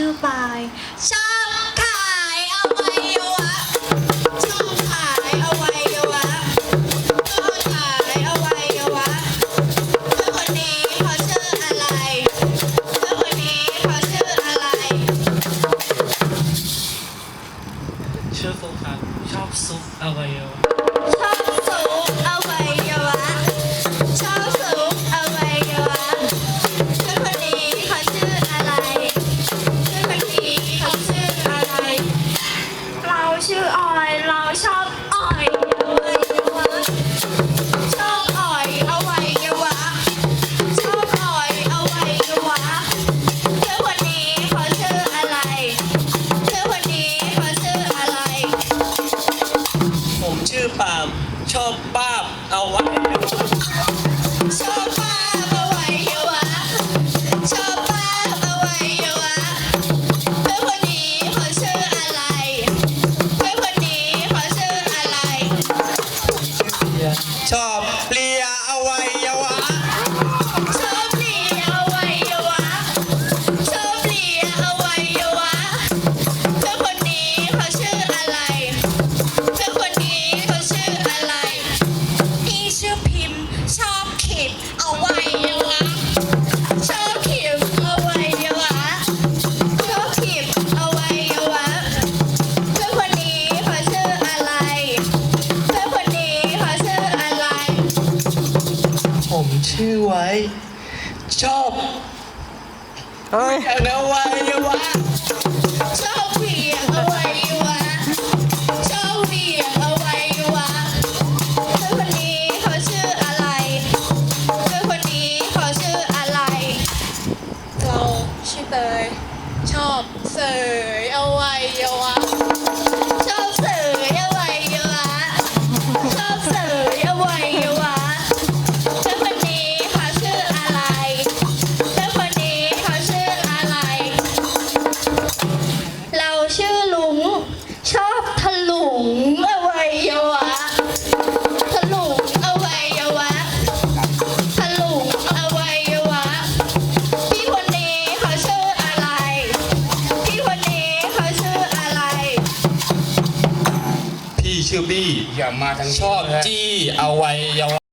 ชื่อปายชอบขายอวัยวะชอบขายอวัยวะชอบขายอวัยวะเพื่อนคนนี้เขาชื่ออะไรเพื่อนคนนี้เขาชื่ออะไร ชื่อฟุกครับชอบซุปอวัยวะาบเอาไว้ชอบป้าอวัยวะชอบป้าอวัยวะเพื่อนคนนี้เขาชื่ออะไร เพื่อนคนนี้เขาชื่ออะไร ชอบเลียอวัยวะ ชอบเลียอวัยวะชอบเลียอ ชื่อไว้ ชอบเฮ้ยอวัยวะชอบเหวี่ยงอวัยวะชอบเหวี่ยงอวัยวะเพื่อนคนนี้เขาชื่ออะไรเพื่อนคนนี้เขาชื่ออะไร เราชื่อเตยชอบเสยอวัยวะ ชื่อบี้อย่ามาทางชอบจี้อวัยวะ